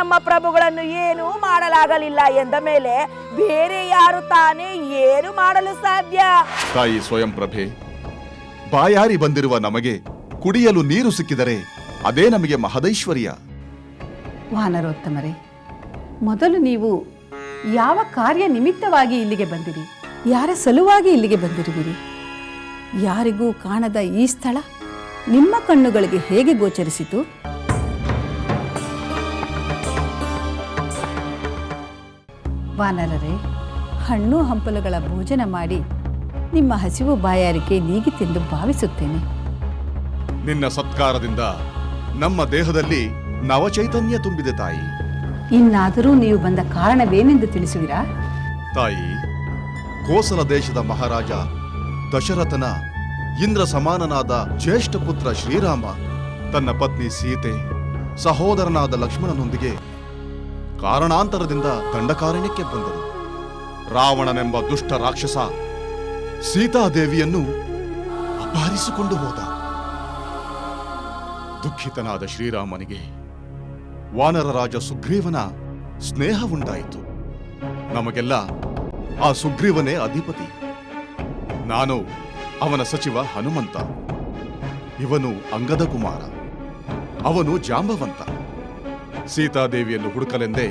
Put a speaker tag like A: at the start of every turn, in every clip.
A: ನಮ್ಮ ಪ್ರಭುಗಳನ್ನು ಏನೂ ಮಾಡಲಾಗಲಿಲ್ಲ ಎಂದ ಮೇಲೆ ಬೇರೆ ಯಾರು ತಾನೇ ಏನು ಮಾಡಲು ಸಾಧ್ಯ?
B: ತಾಯಿ ಸ್ವಯಂ ಪ್ರಭೆ ಬಾಯಾರಿ ಬಂದಿರುವ ನಮಗೆ ಕುಡಿಯಲು ನೀರು ಸಿಕ್ಕಿದರೆ ಅದೇ ನಮಗೆ ಮಹದೈಶ್ವರ್ಯ.
C: ವಾನರೋತ್ತಮರೇ ಮೊದಲು ನೀವು ಯಾವ ಕಾರ್ಯ ನಿಮಿತ್ತವಾಗಿ ಇಲ್ಲಿಗೆ ಬಂದಿರಿ? ಯಾರ ಸಲುವಾಗಿ ಇಲ್ಲಿಗೆ ಬಂದಿರುವಿರಿ? ಯಾರಿಗೂ ಕಾಣದ ಈ ಸ್ಥಳ ನಿಮ್ಮ ಕಣ್ಣುಗಳಿಗೆ ಹೇಗೆ ಗೋಚರಿಸಿತು? ವಾನರರೇ ಹಣ್ಣು ಹಂಪಲುಗಳ ಭೋಜನ ಮಾಡಿ ನಿಮ್ಮ ಹಸಿವು ಬಾಯಾರಿಕೆ ನೀಗಿತೆಂದು ಭಾವಿಸುತ್ತೇನೆ.
B: ನಿನ್ನ ಸತ್ಕಾರದಿಂದ ನಮ್ಮ ದೇಹದಲ್ಲಿ ನವಚೈತನ್ಯ ತುಂಬಿದೆ ತಾಯಿ.
C: ಇನ್ನಾದರೂ ನೀವು ಬಂದ ಕಾರಣವೇನೆಂದು ತಿಳಿಸುವಿರಾ?
B: ತಾಯಿ ಕೋಸಲ ದೇಶದ ಮಹಾರಾಜ ದಶರಥನ ಇಂದ್ರ ಸಮಾನನಾದ ಜ್ಯೇಷ್ಠ ಪುತ್ರ ಶ್ರೀರಾಮ ತನ್ನ ಪತ್ನಿ ಸೀತೆ ಸಹೋದರನಾದ ಲಕ್ಷ್ಮಣನೊಂದಿಗೆ ಕಾರಣಾಂತರದಿಂದ ದಂಡಕಾರಣ್ಯಕ್ಕೆ ಬಂದರು. ರಾವಣನೆಂಬ ದುಷ್ಟ ರಾಕ್ಷಸ ಸೀತಾದೇವಿಯನ್ನು ಅಪಹರಿಸಿಕೊಂಡು ಹೋದ. ದುಃಖಿತನಾದ ಶ್ರೀರಾಮನಿಗೆ ವಾನರ ರಾಜ ಸುಗ್ರೀವನ ಸ್ನೇಹ ಉಂಟಾಯಿತು ನಮಗೆಲ್ಲ ಆ ಸುಗ್ರೀವನೇ ಅಧಿಪತಿ. ನಾನು ಅವನ ಸಚಿವ ಹನುಮಂತ. ಇವನು ಅಂಗದ ಕುಮಾರ. ಅವನು ಜಾಂಬವಂತ. ಸೀತಾದೇವಿಯನ್ನು ಹುಡುಕಲೆಂದೇ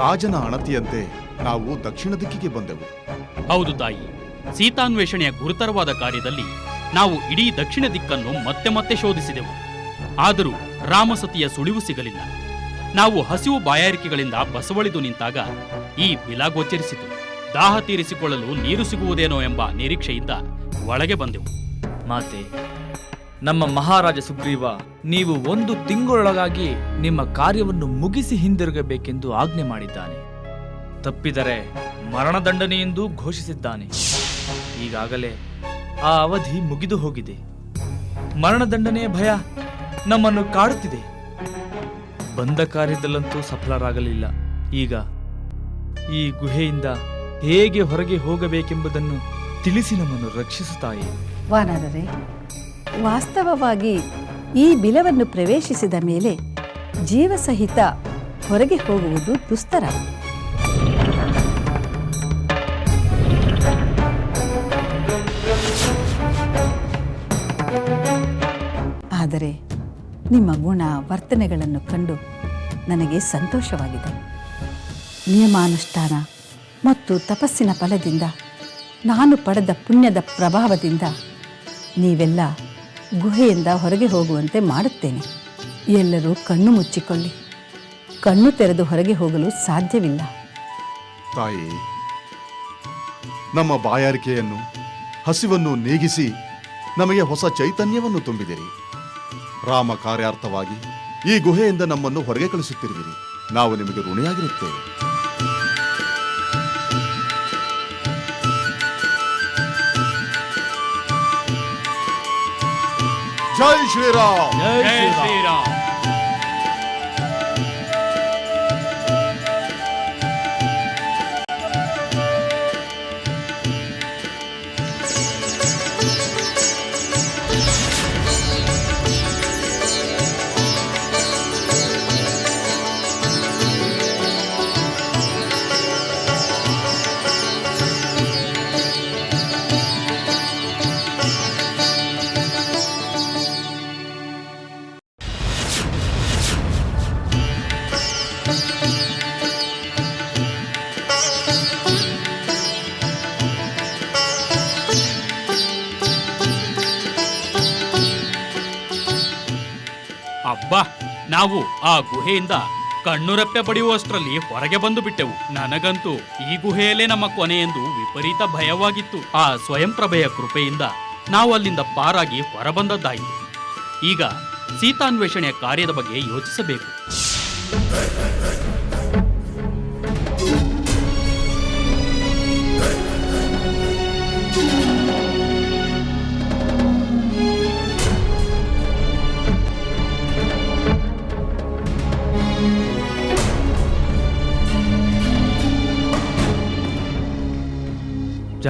B: ರಾಜನ ಅಣತಿಯಂತೆ ನಾವು ದಕ್ಷಿಣ ದಿಕ್ಕಿಗೆ ಬಂದೆವು.
D: ಹೌದು ತಾಯಿ ಸೀತಾನ್ವೇಷಣೆಯ ಗುರುತರವಾದ ಕಾರ್ಯದಲ್ಲಿ ನಾವು ಇಡೀ ದಕ್ಷಿಣ ದಿಕ್ಕನ್ನು ಮತ್ತೆ ಮತ್ತೆ ಶೋಧಿಸಿದೆವು. ಆದರೂ ರಾಮಸತಿಯ ಸುಳಿವು ಸಿಗಲಿಲ್ಲ. ನಾವು ಹಸಿವು ಬಾಯಾರಿಕೆಗಳಿಂದ ಬಸವಳಿದು ನಿಂತಾಗ ಈ ಬಿಲ ಗೋಚರಿಸಿತು ದಾಹ ತೀರಿಸಿಕೊಳ್ಳಲು ನೀರು ಸಿಗುವುದೇನೋ ಎಂಬ ನಿರೀಕ್ಷೆಯಿಂದ ಒಳಗೆ ಬಂದೆವು.
E: ಮಾತೆ ನಮ್ಮ ಮಹಾರಾಜ ಸುಗ್ರೀವ, ನೀವು ಒಂದು ತಿಂಗಳೊಳಗಾಗಿ ನಿಮ್ಮ ಕಾರ್ಯವನ್ನು ಮುಗಿಸಿ ಹಿಂದಿರುಗಬೇಕೆಂದು ಆಜ್ಞೆ ಮಾಡಿದ್ದಾನೆ. ತಪ್ಪಿದರೆ ಮರಣದಂಡನೆಯೆಂದೂ ಘೋಷಿಸಿದ್ದಾನೆ. ಈಗಾಗಲೇ ಆ ಅವಧಿ ಮುಗಿದು ಹೋಗಿದೆ. ಮರಣದಂಡನೆಯ ಭಯ ನಮ್ಮನ್ನು ಕಾಡುತ್ತಿದೆ. ಬಂದ ಕಾರ್ಯದಲ್ಲಂತೂ ಸಫಲರಾಗಲಿಲ್ಲ. ಈಗ ಈ ಗುಹೆಯಿಂದ ಹೇಗೆ ಹೊರಗೆ ಹೋಗಬೇಕೆಂಬುದನ್ನು ತಿಳಿಸಿ ನಮ್ಮನ್ನು ರಕ್ಷಿಸುತ್ತಾಯಿ?
C: ವಾಸ್ತವವಾಗಿ ಈ ಬಿಲವನ್ನು ಪ್ರವೇಶಿಸಿದ ಮೇಲೆ ಜೀವಸಹಿತ ಹೊರಗೆ ಹೋಗುವುದು ದುಸ್ತರ ಆದರೆ ನಿಮ್ಮ ಗುಣ ವರ್ತನೆಗಳನ್ನು ಕಂಡು ನನಗೆ ಸಂತೋಷವಾಗಿದೆ. ನಿಯಮಾನುಷ್ಠಾನ ಮತ್ತು ತಪಸ್ಸಿನ ಫಲದಿಂದ ನಾನು ಪಡೆದ ಪುಣ್ಯದ ಪ್ರಭಾವದಿಂದ ನೀವೆಲ್ಲ ಗುಹೆಯಿಂದ ಹೊರಗೆ ಹೋಗುವಂತೆ ಮಾಡುತ್ತೇನೆ. ಎಲ್ಲರೂ ಕಣ್ಣು ಮುಚ್ಚಿಕೊಳ್ಳಿ. ಕಣ್ಣು ತೆರೆದು ಹೊರಗೆ ಹೋಗಲು ಸಾಧ್ಯವಿಲ್ಲ.
B: ತಾಯಿ, ನಮ್ಮ ಬಾಯಾರಿಕೆಯನ್ನು, ಹಸಿವನ್ನು ನೀಗಿಸಿ ನಮಗೆ ಹೊಸ ಚೈತನ್ಯವನ್ನು ತುಂಬಿದಿರಿ. ರಾಮ ಕಾರ್ಯಾರ್ಥವಾಗಿ ಈ ಗುಹೆಯಿಂದ ನಮ್ಮನ್ನು ಹೊರಗೆ ಕಳಿಸುತ್ತಿರುವಿರಿ. ನಾವು ನಿಮಗೆ ಋಣಿಯಾಗಿರುತ್ತೇವೆ. ಜೈ ಶ್ರೀರಾಮ್
D: ಜೈ ಶ್ರೀರಾಮ್ ನಾವು ಆ ಗುಹೆಯಿಂದ ಕಣ್ಣುರೆಪ್ಪೆ ಪಡೆಯುವಷ್ಟರಲ್ಲಿ ಹೊರಗೆ ಬಂದು ಬಿಟ್ಟೆವು. ನನಗಂತೂ ಈ ಗುಹೆಯಲ್ಲೇ ನಮ್ಮ ಕೊನೆ ಎಂದು ವಿಪರೀತ ಭಯವಾಗಿತ್ತು. ಆ ಸ್ವಯಂ ಪ್ರಭೆಯ ಕೃಪೆಯಿಂದ ನಾವು ಅಲ್ಲಿಂದ ಪಾರಾಗಿ ಹೊರಬಂದದ್ದಾಯಿತು. ಈಗ ಸೀತಾನ್ವೇಷಣೆಯ ಕಾರ್ಯದ ಬಗ್ಗೆ ಯೋಚಿಸಬೇಕು.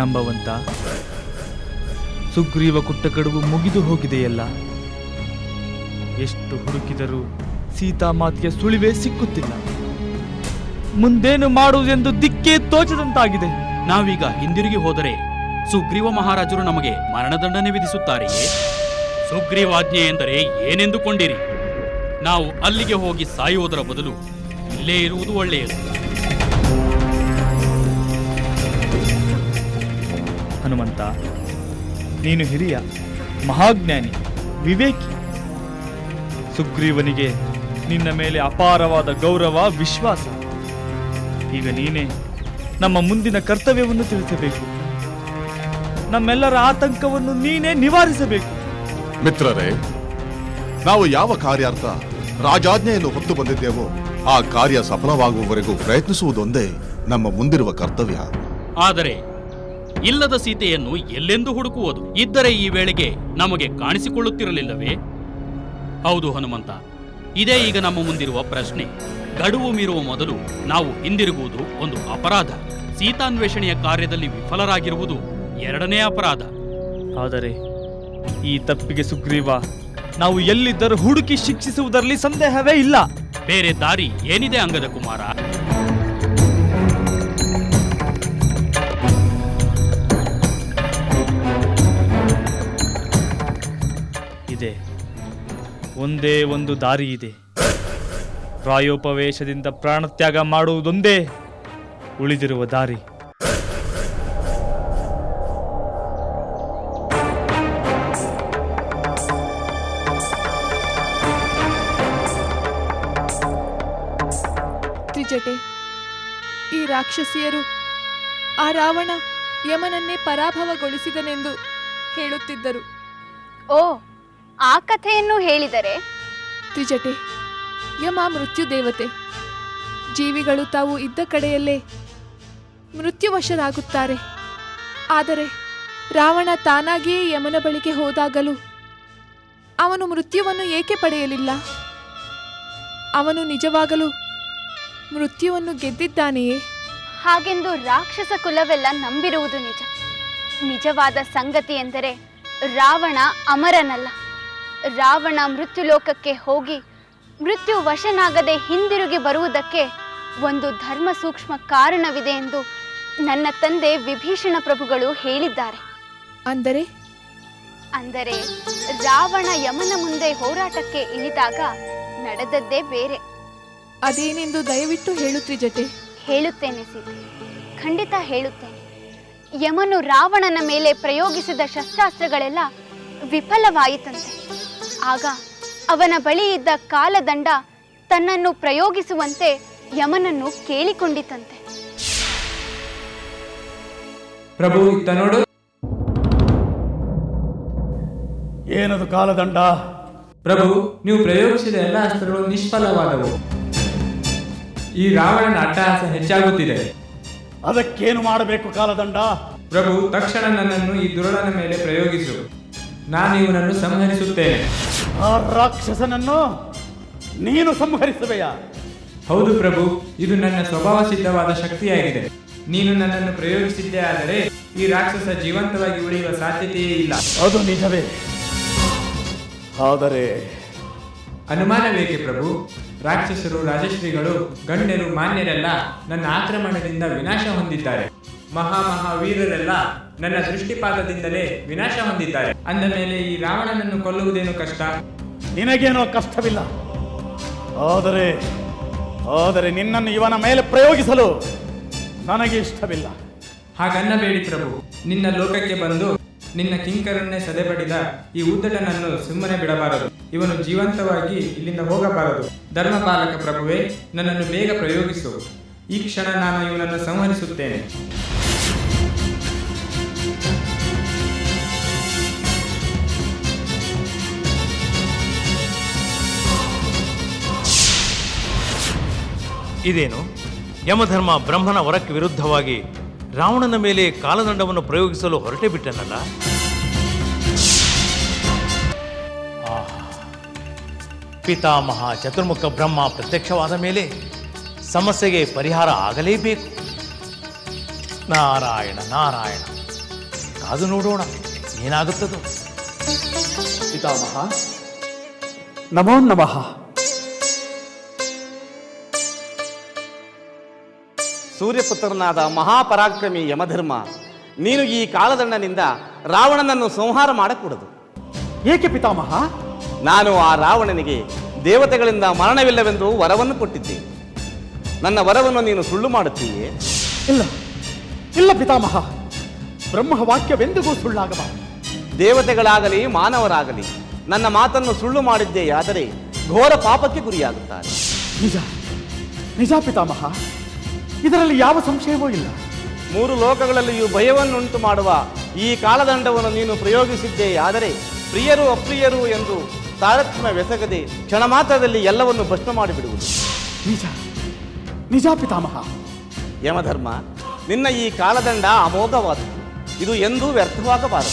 E: ಜಾಂಬವಂತ ಸುಗ್ರೀವ ಕುಟ್ಟ ಕಡುವು ಮುಗಿದು ಹೋಗಿದೆಯಲ್ಲ? ಎಷ್ಟು ಹುಡುಕಿದರೂ ಸೀತಾಮಾತೆಯ ಸುಳಿವೇ ಸಿಕ್ಕುತ್ತಿಲ್ಲ. ಮುಂದೇನು ಮಾಡುವುದೆಂದು ದಿಕ್ಕೇ ತೋಚದಂತಾಗಿದೆ.
D: ನಾವೀಗ ಹಿಂದಿರುಗಿ ಹೋದರೆ ಸುಗ್ರೀವ ಮಹಾರಾಜರು ನಮಗೆ ಮರಣದಂಡನೆ ವಿಧಿಸುತ್ತಾರೆಯೇ ಸುಗ್ರೀವಾಜ್ಞೆ ಎಂದರೆ ಏನೆಂದುಕೊಂಡಿರಿ? ನಾವು ಅಲ್ಲಿಗೆ ಹೋಗಿ ಸಾಯುವುದರ ಬದಲು ಇಲ್ಲೇ ಇರುವುದು ಒಳ್ಳೆಯದು.
E: ಹನುಮಂತ. ನೀನು ಹಿರಿಯ ಮಹಾಜ್ಞಾನಿ ವಿವೇಕಿ. ಸುಗ್ರೀವನಿಗೆ ನಿನ್ನ ಮೇಲೆ ಅಪಾರವಾದ ಗೌರವ ವಿಶ್ವಾಸ. ಈಗ ನೀನೇ ನಮ್ಮ ಮುಂದಿನ ಕರ್ತವ್ಯವನ್ನು ತಿಳಿಸಬೇಕು. ನಮ್ಮೆಲ್ಲರ ಆತಂಕವನ್ನು ನೀನೇ ನಿವಾರಿಸಬೇಕು.
B: ಮಿತ್ರರೇ ನಾವು ಯಾವ ಕಾರ್ಯಾರ್ಥ ರಾಜಾಜ್ಞೆಯನ್ನು ಹೊತ್ತು ಬಂದಿದ್ದೇವೋ ಆ ಕಾರ್ಯ ಸಫಲವಾಗುವವರೆಗೂ ಪ್ರಯತ್ನಿಸುವುದೊಂದೇ ನಮ್ಮ ಮುಂದಿರುವ ಕರ್ತವ್ಯ.
D: ಆದರೆ ಇಲ್ಲದ ಸೀತೆಯನ್ನು ಎಲ್ಲೆಂದು ಹುಡುಕುವುದು? ಇದ್ದರೆ ಈ ವೇಳೆಗೆ ನಮಗೆ ಕಾಣಿಸಿಕೊಳ್ಳುತ್ತಿರಲಿಲ್ಲವೇ? ಹೌದು ಹನುಮಂತ. ಇದೇ ಈಗ ನಮ್ಮ ಮುಂದಿರುವ ಪ್ರಶ್ನೆ. ಗಡುವು ಮೀರುವ ಮೊದಲು ನಾವು ಹಿಂದಿರುಗುವುದು ಒಂದು ಅಪರಾಧ. ಸೀತಾನ್ವೇಷಣೆಯ ಕಾರ್ಯದಲ್ಲಿ ವಿಫಲರಾಗಿರುವುದು ಎರಡನೇ ಅಪರಾಧ.
E: ಆದರೆ ಈ ತಪ್ಪಿಗೆ ಸುಗ್ರೀವ ನಾವು ಎಲ್ಲಿದ್ದರೂ ಹುಡುಕಿ ಶಿಕ್ಷಿಸುವುದರಲ್ಲಿ ಸಂದೇಹವೇ ಇಲ್ಲ.
D: ಬೇರೆ ದಾರಿ ಏನಿದೆ ಅಂಗದ ಕುಮಾರ?
E: ಇದೆ. ಒಂದೇ ಒಂದು ದಾರಿ ಇದೆ. ಪ್ರಾಯೋಪವೇಶದಿಂದ ಪ್ರಾಣತ್ಯಾಗ ಮಾಡುವುದೊಂದೇ ಉಳಿದಿರುವ ದಾರಿ.
F: ತ್ರಿಜಟೆ ಈ ರಾಕ್ಷಸಿಯರು ಆ ರಾವಣ ಯಮನನ್ನೇ ಪರಾಭವಗೊಳಿಸಿದನೆಂದು ಹೇಳುತ್ತಿದ್ದರು.
G: ಓ ಆ ಕಥೆಯನ್ನು ಹೇಳಿದರೆ?
F: ತ್ರಿಜಟೆ ಯಮ ಮೃತ್ಯು ದೇವತೆ. ಜೀವಿಗಳು ತಾವು ಇದ್ದ ಕಡೆಯಲ್ಲೇ ಮೃತ್ಯುವಶರಾಗುತ್ತಾರೆ. ಆದರೆ ರಾವಣ ತಾನಾಗಿಯೇ ಯಮನ ಬಳಿಗೆ ಹೋದಾಗಲೂ ಅವನು ಮೃತ್ಯುವನ್ನು ಏಕೆ ಪಡೆಯಲಿಲ್ಲ? ಅವನು ನಿಜವಾಗಲೂ ಮೃತ್ಯುವನ್ನು ಗೆದ್ದಿದ್ದಾನೆಯೇ?
G: ಹಾಗೆಂದು ರಾಕ್ಷಸ ಕುಲವೆಲ್ಲ ನಂಬಿರುವುದು ನಿಜ. ನಿಜವಾದ ಸಂಗತಿ ಎಂದರೆ ರಾವಣ ಅಮರನಲ್ಲ. ರಾವಣ ಮೃತ್ಯುಲೋಕಕ್ಕೆ ಹೋಗಿ ಮೃತ್ಯು ವಶನಾಗದೆ ಹಿಂದಿರುಗಿ ಬರುವುದಕ್ಕೆ ಒಂದು ಧರ್ಮ ಸೂಕ್ಷ್ಮ ಕಾರಣವಿದೆ ಎಂದು ನನ್ನ ತಂದೆ ವಿಭೀಷಣ ಪ್ರಭುಗಳು ಹೇಳಿದ್ದಾರೆ.
F: ಅಂದರೆ?
G: ಅಂದರೆ ರಾವಣ ಯಮನ ಮುಂದೆ ಹೋರಾಟಕ್ಕೆ ಇಳಿದಾಗ ನಡೆದದ್ದೇ ಬೇರೆ.
F: ಅದೇನೆಂದು ದಯವಿಟ್ಟು ಹೇಳುತ್ತಿ ಜೊತೆ
G: ಹೇಳುತ್ತೇನೆ ಸೀತೆ. ಖಂಡಿತ ಹೇಳುತ್ತೇನೆ. ಯಮನು ರಾವಣನ ಮೇಲೆ ಪ್ರಯೋಗಿಸಿದ ಶಸ್ತ್ರಾಸ್ತ್ರಗಳೆಲ್ಲ ವಿಫಲವಾಯಿತಂತೆ. ಆಗ ಅವನ ಬಳಿ ಇದ್ದ ಕಾಲದಂಡ ತನ್ನನ್ನು ಪ್ರಯೋಗಿಸುವಂತೆ ಯಮನನ್ನು ಕೇಳಿಕೊಂಡಿತಂತೆ.
H: ಪ್ರಭು ಇತ್ತ ನೋಡು.
I: ಏನದು ಕಾಲದಂಡ?
H: ಪ್ರಭು ನೀವು ಪ್ರಯೋಗಿಸಿದ ಎಲ್ಲ ಅಸ್ತ್ರಗಳು ನಿಷ್ಫಲವಾದವು. ಈ ರಾವಣನ ಅಟ್ಟಹಾಸ ಹೆಚ್ಚಾಗುತ್ತಿದೆ.
I: ಅದಕ್ಕೇನು ಮಾಡಬೇಕು ಕಾಲದಂಡ?
H: ಪ್ರಭು ತಕ್ಷಣ ನನ್ನನ್ನು ಈ ದುರುಳನ ಮೇಲೆ ಪ್ರಯೋಗಿಸು. ನಾನು ಇವನನ್ನು ಸಂಹರಿಸುತ್ತೇನೆ.
I: ಆ ರಾಕ್ಷಸನನ್ನು ನೀನು ಸಂಹರಿಸುವೆಯಾ
H: ಹೌದು ಪ್ರಭು ಇದು ನನ್ನ ಸ್ವಭಾವ ಸಿದ್ಧವಾದ ಶಕ್ತಿಯಾಗಿದೆ. ನೀನು ನನ್ನನ್ನು ಪ್ರಯೋಗಿಸಿದ್ದೇ ಆದರೆ ಈ ರಾಕ್ಷಸ ಜೀವಂತವಾಗಿ ಉಳಿಯುವ ಸಾಧ್ಯತೆಯೇ ಇಲ್ಲ.
I: ಅದು ನಿಜವೇ. ಆದರೆ
H: ಅನುಮಾನವೇಕೆ ಪ್ರಭು? ರಾಕ್ಷಸರು ರಾಜಶ್ರೀಗಳು ಗಣ್ಯರು ಮಾನ್ಯರೆಲ್ಲ ನನ್ನ ಆಕ್ರಮಣದಿಂದ ವಿನಾಶ ಹೊಂದಿದ್ದಾರೆ. ಮಹಾ ಮಹಾವೀರರೆಲ್ಲ ನನ್ನ ದೃಷ್ಟಿಪಾತದಿಂದಲೇ ವಿನಾಶ ಹೊಂದಿದ್ದಾರೆ. ಅಂದ ಮೇಲೆ ಈ ರಾವಣನನ್ನು ಕೊಲ್ಲುವುದೇನು ಕಷ್ಟ?
I: ನಿನಗೇನೋ ಕಷ್ಟವಿಲ್ಲ. ಆದರೆ ಆದರೆ ನಿನ್ನನ್ನು ಇವನ ಮೇಲೆ ಪ್ರಯೋಗಿಸಲು ನನಗೆ ಇಷ್ಟವಿಲ್ಲ.
H: ಹಾಗನ್ನಬೇಡಿ ಪ್ರಭು. ನಿನ್ನ ಲೋಕಕ್ಕೆ ಬಂದು ನಿನ್ನ ಕಿಂಕರನ್ನೇ ಸದೆಬಡಿದ ಈ ಉದ್ದಟನನ್ನು ಸುಮ್ಮನೆ ಬಿಡಬಾರದು. ಇವನು ಜೀವಂತವಾಗಿ ಇಲ್ಲಿಂದ ಹೋಗಬಾರದು. ಧರ್ಮಪಾಲಕ ಪ್ರಭುವೇ ನನ್ನನ್ನು ಬೇಗ ಪ್ರಯೋಗಿಸು. ಈ ಕ್ಷಣ ನಾನು ಇವನನ್ನು ಸಂಹರಿಸುತ್ತೇನೆ.
J: ಇದೇನು? ಯಮಧರ್ಮ ಬ್ರಹ್ಮನ ವರಕ್ಕೆ ವಿರುದ್ಧವಾಗಿ ರಾವಣನ ಮೇಲೆ ಕಾಲದಂಡವನ್ನು ಪ್ರಯೋಗಿಸಲು ಹೊರಟೆ ಬಿಟ್ಟನಲ್ಲ? ಪಿತಾಮಹ ಚತುರ್ಮುಖ ಬ್ರಹ್ಮ ಪ್ರತ್ಯಕ್ಷವಾದ ಮೇಲೆ ಸಮಸ್ಯೆಗೆ ಪರಿಹಾರ ಆಗಲೇಬೇಕು. ನಾರಾಯಣ ನಾರಾಯಣ. ಕಾದು ನೋಡೋಣ ಏನಾಗುತ್ತದೋ.
I: ಪಿತಾಮಹ ನಮೋ ನಮಃ.
K: ಸೂರ್ಯಪುತ್ರನಾದ ಮಹಾಪರಾಕ್ರಮಿ ಯಮಧರ್ಮ ನೀನು ಈ ಕಾಲದಂಡನಿಂದ ರಾವಣನನ್ನು ಸಂಹಾರ ಮಾಡಕೂಡದು.
I: ಏಕೆ ಪಿತಾಮಹ?
K: ನಾನು ಆ ರಾವಣನಿಗೆ ದೇವತೆಗಳಿಂದ ಮರಣವಿಲ್ಲವೆಂದು ವರವನ್ನು ಕೊಟ್ಟಿದ್ದೆ ನನ್ನ ವರವನ್ನು ನೀನು ಸುಳ್ಳು ಮಾಡುತ್ತೀಯೇ?
I: ಇಲ್ಲ. ಇಲ್ಲ ಪಿತಾಮಹ. ಬ್ರಹ್ಮ ವಾಕ್ಯವೆಂದಿಗೂ ಸುಳ್ಳಾಗಬಾರದು.
K: ದೇವತೆಗಳಾಗಲಿ ಮಾನವರಾಗಲಿ ನನ್ನ ಮಾತನ್ನು ಸುಳ್ಳು ಮಾಡಿದ್ದೇಯಾದರೆ ಘೋರ ಪಾಪಕ್ಕೆ ಗುರಿಯಾಗುತ್ತಾರೆ.
I: ನಿಜ. ನಿಜ ಪಿತಾಮಹ. ಇದರಲ್ಲಿ ಯಾವ ಸಂಶಯವೂ ಇಲ್ಲ.
K: ಮೂರು ಲೋಕಗಳಲ್ಲಿಯೂ ಭಯವನ್ನುಂಟು ಮಾಡುವ ಈ ಕಾಲದಂಡವನ್ನು ನೀನು ಪ್ರಯೋಗಿಸಿದ್ದೇ ಆದರೆ ಪ್ರಿಯರು ಅಪ್ರಿಯರು ಎಂದು ತಾರತಮ್ಯವೆಸಗದೆ ಕ್ಷಣ ಮಾತ್ರದಲ್ಲಿ ಎಲ್ಲವನ್ನು ಭಸ್ಮ ಮಾಡಿಬಿಡುವುದು.
I: ನಿಜ. ನಿಜ ಪಿತಾಮಹ
K: ಯಮಧರ್ಮ ನಿನ್ನ ಈ ಕಾಲದಂಡ ಅಮೋಘವಾದ ಇದು ಎಂದೂ ವ್ಯರ್ಥವಾಗಬಾರದು.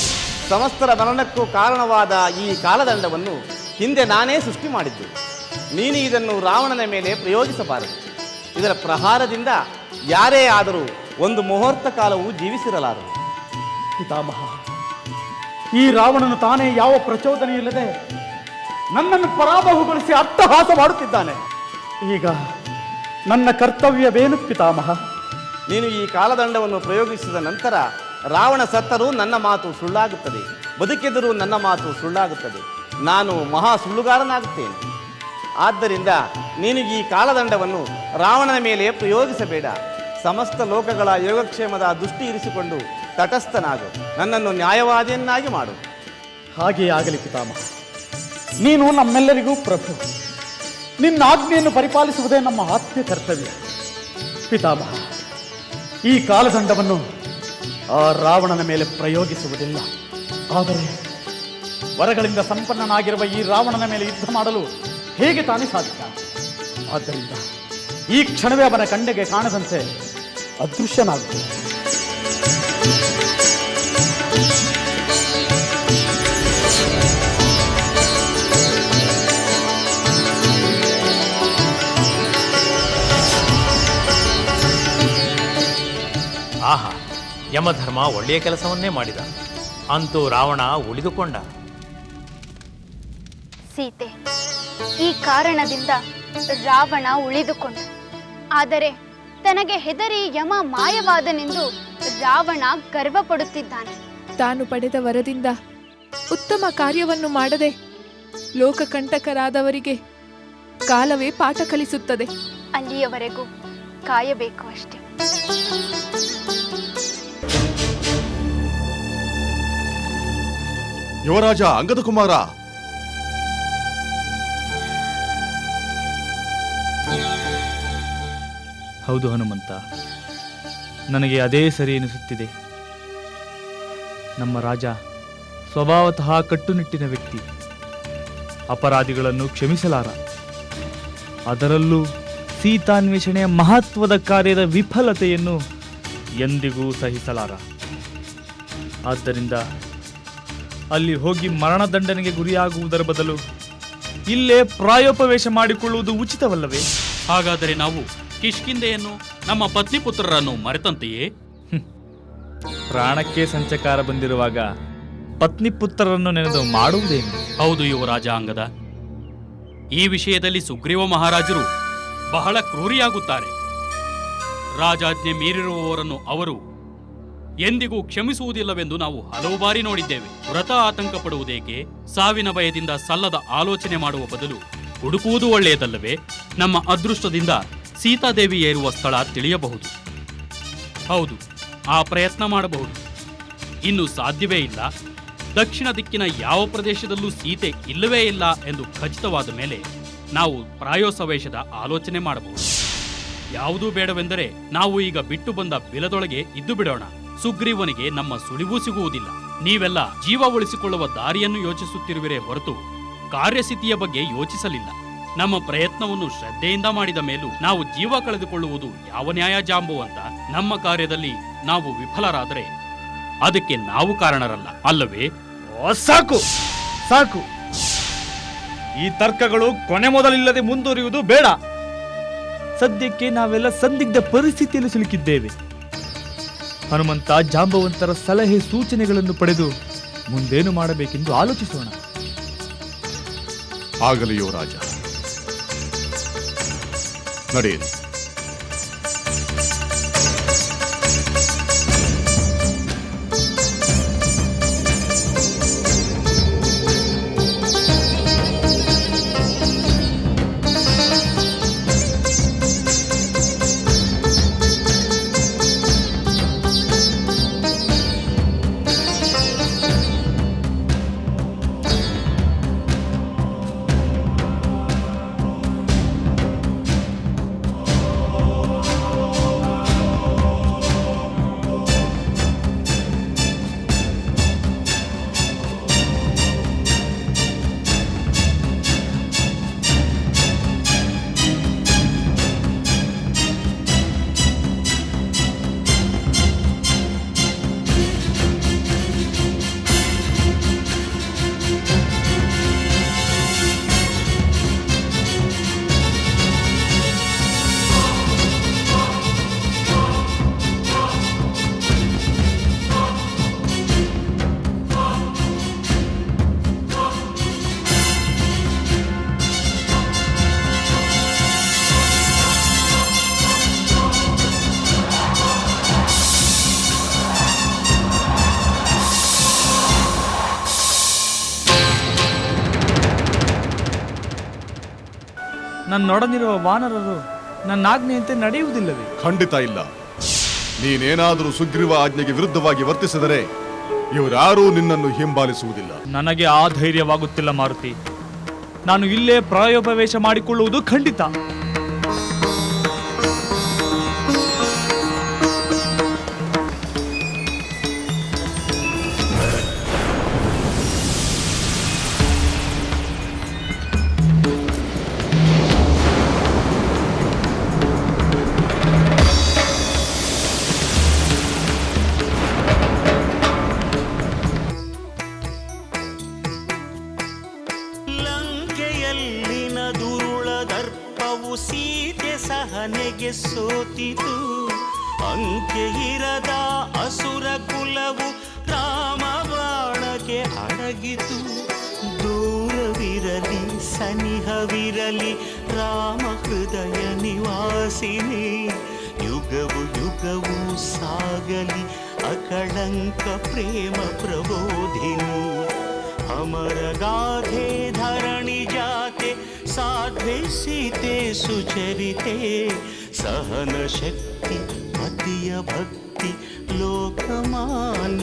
K: ಸಮಸ್ತರ ಮರಣಕ್ಕೂ ಕಾರಣವಾದ ಈ ಕಾಲದಂಡವನ್ನು ಹಿಂದೆ ನಾನೇ ಸೃಷ್ಟಿ ಮಾಡಿದ್ದೆ. ನೀನು ಇದನ್ನು ರಾವಣನ ಮೇಲೆ ಪ್ರಯೋಗಿಸಬಾರದು. ಇದರ ಪ್ರಹಾರದಿಂದ ಯಾರೇ ಆದರೂ ಒಂದು ಮುಹೂರ್ತ ಕಾಲವೂ ಜೀವಿಸಿರಲಾರು
I: ಪಿತಾಮಹ ಈ ರಾವಣನು ತಾನೇ ಯಾವ ಪ್ರಚೋದನೆಯಿಲ್ಲದೆ ನನ್ನನ್ನು ಪರಾಭವಗೊಳಿಸಿ ಅಟ್ಟಹಾಸ ಮಾಡುತ್ತಿದ್ದಾನೆ. ಈಗ ನನ್ನ ಕರ್ತವ್ಯವೇನು ಪಿತಾಮಹ?
K: ನೀನು ಈ ಕಾಲದಂಡವನ್ನು ಪ್ರಯೋಗಿಸಿದ ನಂತರ ರಾವಣ ಸತ್ತರೂ ನನ್ನ ಮಾತು ಸುಳ್ಳಾಗುತ್ತದೆ ಬದುಕಿದರೂ ನನ್ನ ಮಾತು ಸುಳ್ಳಾಗುತ್ತದೆ. ನಾನು ಮಹಾ ಸುಳ್ಳುಗಾರನಾಗುತ್ತೇನೆ. ಆದ್ದರಿಂದ ನೀನು ಈ ಕಾಲದಂಡವನ್ನು ರಾವಣನ ಮೇಲೆ ಪ್ರಯೋಗಿಸಬೇಡ. ಸಮಸ್ತ ಲೋಕಗಳ ಯೋಗಕ್ಷೇಮದ ದೃಷ್ಟಿ ಇರಿಸಿಕೊಂಡು ತಟಸ್ಥನಾಗು. ನನ್ನನ್ನು ನ್ಯಾಯವಾದಿಯನ್ನಾಗಿ ಮಾಡು.
I: ಹಾಗೆಯೇ ಆಗಲಿ ಪಿತಾಮಹ. ನೀನು ನಮ್ಮೆಲ್ಲರಿಗೂ ಪ್ರಭು. ನಿನ್ನ ಆಜ್ಞೆಯನ್ನು ಪರಿಪಾಲಿಸುವುದೇ ನಮ್ಮ ಆತ್ಮೀಯ ಕರ್ತವ್ಯ. ಪಿತಾಮಹ, ಈ ಕಾಲದಂಡವನ್ನು ಆ ರಾವಣನ ಮೇಲೆ ಪ್ರಯೋಗಿಸುವುದಿಲ್ಲ. ಆದರೆ ವರಗಳಿಂದ ಸಂಪನ್ನನಾಗಿರುವ ಈ ರಾವಣನ ಮೇಲೆ ಯುದ್ಧ ಮಾಡಲು ಹೇಗೆ ತಾನೇ ಸಾಧ್ಯ? ಆದ್ದರಿಂದ ಈ ಕ್ಷಣವೇ ಅವನ ಕಣ್ಣಿಗೆ ಕಾಣದಂತೆ ಅದೃಶ್ಯನಾಗುತ್ತದೆ
J: ಆಹಾ ಯಮಧರ್ಮ ಒಳ್ಳೆಯ ಕೆಲಸವನ್ನೇ ಮಾಡಿದ. ಅಂತೂ ರಾವಣ ಉಳಿದುಕೊಂಡ.
G: ಸೀತೆ ಈ ಕಾರಣದಿಂದ ರಾವಣ ಉಳಿದುಕೊಂಡ. ಆದರೆ ತನಗೆ ಹೆದರಿ ಯಮ ಮಾಯವಾದನೆಂದು ರಾವಣ ಗರ್ವಪಡುತ್ತಿದ್ದಾನೆ.
F: ತಾನು ಪಡೆದ ವರದಿಂದ ಉತ್ತಮ ಕಾರ್ಯವನ್ನು ಮಾಡದೆ ಲೋಕಕಂಟಕರಾದವರಿಗೆ ಕಾಲವೇ ಪಾಠ ಕಲಿಸುತ್ತದೆ.
G: ಅಲ್ಲಿಯವರೆಗೂ ಕಾಯಬೇಕು ಅಷ್ಟೇ.
B: ಯುವರಾಜ ಅಂಗದ ಕುಮಾರ
E: ಹೌದು ಹನುಮಂತ. ನನಗೆ ಅದೇ ಸರಿ ಎನಿಸುತ್ತಿದೆ. ನಮ್ಮ ರಾಜ ಸ್ವಭಾವತಃ ಕಟ್ಟುನಿಟ್ಟಿನ ವ್ಯಕ್ತಿ. ಅಪರಾಧಿಗಳನ್ನು ಕ್ಷಮಿಸಲಾರ. ಅದರಲ್ಲೂ ಸೀತಾನ್ವೇಷಣೆಯ ಮಹತ್ವದ ಕಾರ್ಯದ ವಿಫಲತೆಯನ್ನು ಎಂದಿಗೂ ಸಹಿಸಲಾರ. ಆದ್ದರಿಂದ ಅಲ್ಲಿ ಹೋಗಿ ಮರಣದಂಡನೆಗೆ ಗುರಿಯಾಗುವುದರ ಬದಲು ಇಲ್ಲೇ ಪ್ರಾಯೋಪವೇಶ ಮಾಡಿಕೊಳ್ಳುವುದು ಉಚಿತವಲ್ಲವೇ?
D: ಹಾಗಾದರೆ ನಾವು ಕಿಷ್ಕಿಂದೆಯನ್ನು ನಮ್ಮ ಪತ್ನಿ ಪುತ್ರರನ್ನು ಮರೆತಂತೆಯೇ
E: ಪ್ರಾಣಕ್ಕೆ ಸಂಚಕಾರ ಬಂದಿರುವಾಗ ಪತ್ನಿ ಪುತ್ರರನ್ನು ನೆನೆದು ಮಾಡುವುದೇನು?
D: ಹೌದು ಯುವರಾಜ ಅಂಗದ ಈ ವಿಷಯದಲ್ಲಿ ಸುಗ್ರೀವ ಮಹಾರಾಜರು ಬಹಳ ಕ್ರೂರಿಯಾಗುತ್ತಾರೆ. ರಾಜಾಜ್ಞೆ ಮೀರಿರುವವರನ್ನು ಅವರು ಎಂದಿಗೂ ಕ್ಷಮಿಸುವುದಿಲ್ಲವೆಂದು ನಾವು ಹಲವು ಬಾರಿ ನೋಡಿದ್ದೇವೆ. ವ್ರತ ಆತಂಕ ಪಡುವುದೇಕೆ ಸಾವಿನ ಭಯದಿಂದ ಸಲ್ಲದ ಆಲೋಚನೆ ಮಾಡುವ ಬದಲು ಹುಡುಕುವುದು ಒಳ್ಳೆಯದಲ್ಲವೇ? ನಮ್ಮ ಅದೃಷ್ಟದಿಂದ ಸೀತಾದೇವಿ ಏರುವ ಸ್ಥಳ ತಿಳಿಯಬಹುದು. ಹೌದು, ಆ ಪ್ರಯತ್ನ ಮಾಡಬಹುದು. ಇನ್ನು ಸಾಧ್ಯವೇ ಇಲ್ಲ. ದಕ್ಷಿಣ ದಿಕ್ಕಿನ ಯಾವ ಪ್ರದೇಶದಲ್ಲೂ ಸೀತೆ ಇಲ್ಲವೇ ಇಲ್ಲ ಎಂದು ಖಚಿತವಾದ ಮೇಲೆ ನಾವು ಪ್ರಾಯೋಸವೇಶದ ಆಲೋಚನೆ ಮಾಡಬಹುದು. ಯಾವುದೂ ಬೇಡವೆಂದರೆ ನಾವು ಈಗ ಬಿಟ್ಟು ಬಂದ ಬಿಲದೊಳಗೆ ಇದ್ದು ಬಿಡೋಣ. ಸುಗ್ರೀವನಿಗೆ ನಮ್ಮ ಸುಳಿವು ಸಿಗುವುದಿಲ್ಲ. ನೀವೆಲ್ಲ ಜೀವ ಉಳಿಸಿಕೊಳ್ಳುವ ದಾರಿಯನ್ನು ಯೋಚಿಸುತ್ತಿರುವಿರೇ ಹೊರತು ಕಾರ್ಯಸ್ಥಿತಿಯ ಬಗ್ಗೆ ಯೋಚಿಸಲಿಲ್ಲ. ನಮ್ಮ ಪ್ರಯತ್ನವನ್ನು ಶ್ರದ್ಧೆಯಿಂದ ಮಾಡಿದ ಮೇಲೂ ನಾವು ಜೀವ ಕಳೆದುಕೊಳ್ಳುವುದು ಯಾವ ನ್ಯಾಯ ಜಾಂಬುವಂತ ನಮ್ಮ ಕಾರ್ಯದಲ್ಲಿ ನಾವು ವಿಫಲರಾದರೆ ಅದಕ್ಕೆ ನಾವು ಕಾರಣರಲ್ಲ. ಅಲ್ಲವೇ?
E: ಸಾಕು! ಸಾಕು! ಈ ತರ್ಕಗಳು ಕೊನೆ ಮೊದಲಿಲ್ಲದೆ ಮುಂದುವರಿಯುವುದು ಬೇಡ. ಸದ್ಯಕ್ಕೆ ನಾವೆಲ್ಲ ಸಂದಿಗ್ಧ ಪರಿಸ್ಥಿತಿಯಲ್ಲಿ ಸಿಲುಕಿದ್ದೇವೆ. ಹನುಮಂತ ಜಾಂಬವಂತರ ಸಲಹೆ ಸೂಚನೆಗಳನ್ನು ಪಡೆದು ಮುಂದೇನು ಮಾಡಬೇಕೆಂದು ಆಲೋಚಿಸೋಣ.
B: ಆಗಲಿಯೋ ಯುವರಾಜ ನಡೆಯಿರಿ.
E: ನನ್ನೊಡನಿರುವ ವಾನರರು ನನ್ನ ಆಜ್ಞೆಯಂತೆ ನಡೆಯುವುದಿಲ್ಲವೇ?
B: ಖಂಡಿತ ಇಲ್ಲ. ನೀನೇನಾದರೂ ಸುಗ್ರೀವ ಆಜ್ಞೆಗೆ ವಿರುದ್ಧವಾಗಿ ವರ್ತಿಸಿದರೆ ಇವರಾರೂ ನಿನ್ನನ್ನು ಹಿಂಬಾಲಿಸುವುದಿಲ್ಲ.
E: ನನಗೆ ಆ ಧೈರ್ಯವಾಗುತ್ತಿಲ್ಲ ಮಾರುತಿ. ನಾನು ಇಲ್ಲೇ ಪ್ರಾಯೋಪವೇಶ ಮಾಡಿಕೊಳ್ಳುವುದು ಖಂಡಿತ.
L: ಸೋತಿತು ಅಂಕೆ ಇರದ ಅಸುರ ಕುಲವು ರಾಮಬಾಣಕ್ಕೆ ಅಡಗಿತು. ದೂರವಿರಲಿ, ಸನಿಹವಿರಲಿ, ರಾಮ ಹೃದಯ ನಿವಾಸಿನಿ. ಯುಗವು ಯುಗವು ಸಾಗಲಿ, ಅಕಳಂಕ ಪ್ರೇಮ ಪ್ರಬೋಧಿನಿ. ಅಮರ ಗಾಧೆ ಧರಣಿ ಜಾ सीते सुचरिते सहनशक्ति पतिय भक्ति लोकमान्यवन्दिते